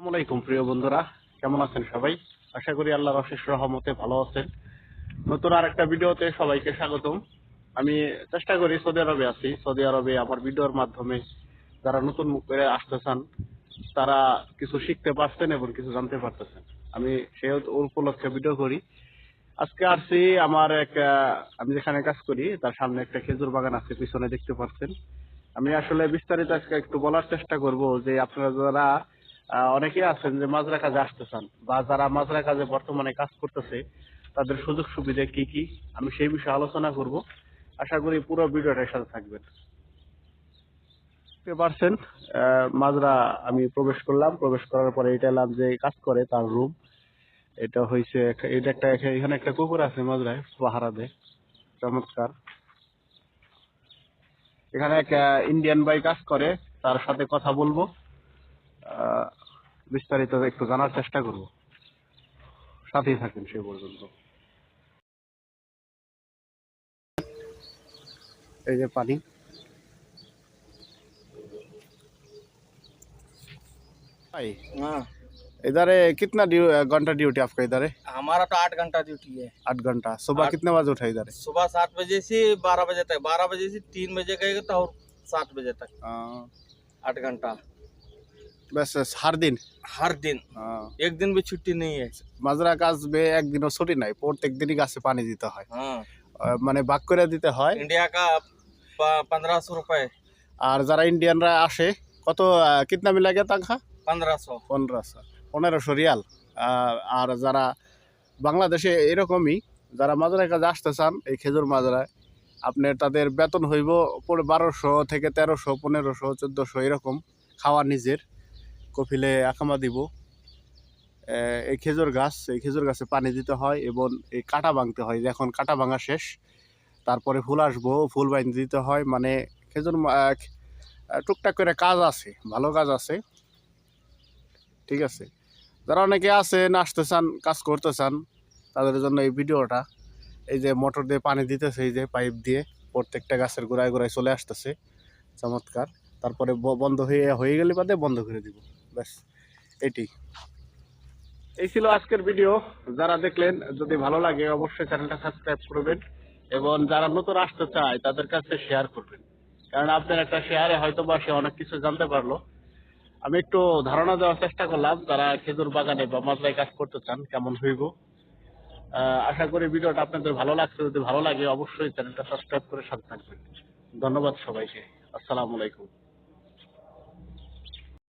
আসসালামাইকুম প্রিয় বন্ধুরা। কেমন আছেন সবাই? আশা করি আল্লাহর অশেষ রহমতে ভালো আছেন। নতুন আর একটা ভিডিওতে সবাইকে স্বাগতম। আমি চেষ্টা করি সৌদি আরবে আছি। সৌদি আরবে আমার ভিডিওর মাধ্যমে যারা নতুন করে আসতে চান, তারা কিছু শিখতে পারছেন এবং কিছু জানতে পারতেছেন। আমি সেই উপলক্ষে ভিডিও করি। আজকে আসছি আমার এক আমি যেখানে কাজ করি, তার সামনে একটা খেজুর বাগান আছে, পিছনে দেখতে পাচ্ছেন আমি আসলে বিস্তারিত আজকে একটু বলার চেষ্টা করব যে আপনারা যারা আহ, অনেকেই আছেন যে মাজরা কাজে আসতে চান বা যারা মাজরা কাজে বর্তমানে কাজ করতেছে তাদের সুযোগ সুবিধা কি কি? আমি সেই বিষয়ে আলোচনা করব। আশা করি পুরো ভিডিওটার সাথে থাকবেন। পারছেন? মাজরা আমি প্রবেশ করলাম। প্রবেশ করার পরে এটা এলাম যে কাজ করে তার রুম। এটা হয়েছে এটা একটা এখানে একটা কুকুর আছে মাজরায় পাহারা দেয় চমৎকার। এখানে এক ইন্ডিয়ান ভাই কাজ করে তার সাথে কথা বলব। বিস্তারিত একটু জানার চেষ্টা করব সাথেই থাকেন সে পর্যন্ত এই যে পানি भाई हाँ इधर है, कितना ड्यू, घंटा ड्यूटी आपका इधर है हमारा तो आठ घंटा ड्यूटी है आठ घंटा सुबह आठ- कितने बजे उठा इधर है सुबह सात बजे से बारह बजे तक बारह बजे से तीन बजे गएगा तो और सात बजे तक हाँ, आठ घंटा बस हर दिन हर दिन हाँ, एक दिन भी छुट्टी नहीं है মাজরা কাজ বে একদিনও ছুটি নাই প্রত্যেক দিনই গাছে পানি দিতে হয় हाँ আহ, মানে ভাগ করে দিতে হয় इंडिया का पंद्रह सौ रुपये আর যারা ইন্ডিয়ানরা আসে কত আহ, কিতনা মিলাগে তানখা पंद्रह सौ পনেরোশো পনেরোশো রিয়াল আর আর যারা বাংলাদেশে এরকমই যারা মাজরায় কাজে আসতে চান এই খেজুর মাজরায় আপনার তাদের বেতন হইব পরে বারোশো থেকে তেরোশো পনেরোশো চোদ্দোশো এরকম খাওয়া নিজের কপিলে আকামা দিব। এই খেজুর গাছ, এই খেজুর গাছে পানি দিতে হয় এবং এই কাটা ভাঙতে হয়। এখন কাটা ভাঙা শেষ। তারপরে ফুল আসব, ফুল বাইন দিতে হয়। মানে খেজুর টুকটাক করে কাজ আছে, ভালো কাজ আছে। ঠিক আছে? যারা অনেকে আছেন, আসতে চান, কাজ করতে চান, তাদের জন্য এই ভিডিওটা, এই যে মোটর দিয়ে পানি দিতেছে, এই যে পাইপ দিয়ে প্রত্যেকটা গাছের গোড়ায় গোড়ায় চলে আসতেছে। চমৎকার। তারপরে বন্ধ হয়ে হয়ে গেলে বাদে বন্ধ করে দিব। ব্যাস, এটি। এই ছিল আজকের ভিডিও। যারা দেখলেন, যদি ভালো লাগে, অবশ্যই চ্যানেলটা সাবস্ক্রাইব করবেন এবং যারা নতুন আসতে চায়, তাদের কাছে শেয়ার করবেন। কারণ আপনার একটা শেয়ারে হয়তো বা সে অনেক কিছু জানতে পারল। আমি একটু ধারণা দেওয়ার চেষ্টা করলাম তারা খেজুর বাগানে বা মাজরায় কাজ করতে চান, কেমন হইব? আশা করি ভিডিওটা আপনাদের ভালো লাগছে। যদি ভালো লাগে, অবশ্যই চ্যানেলটা সাবস্ক্রাইব করে সাথে থাকবেন। ধন্যবাদ সবাইকে। আসসালামু আলাইকুম।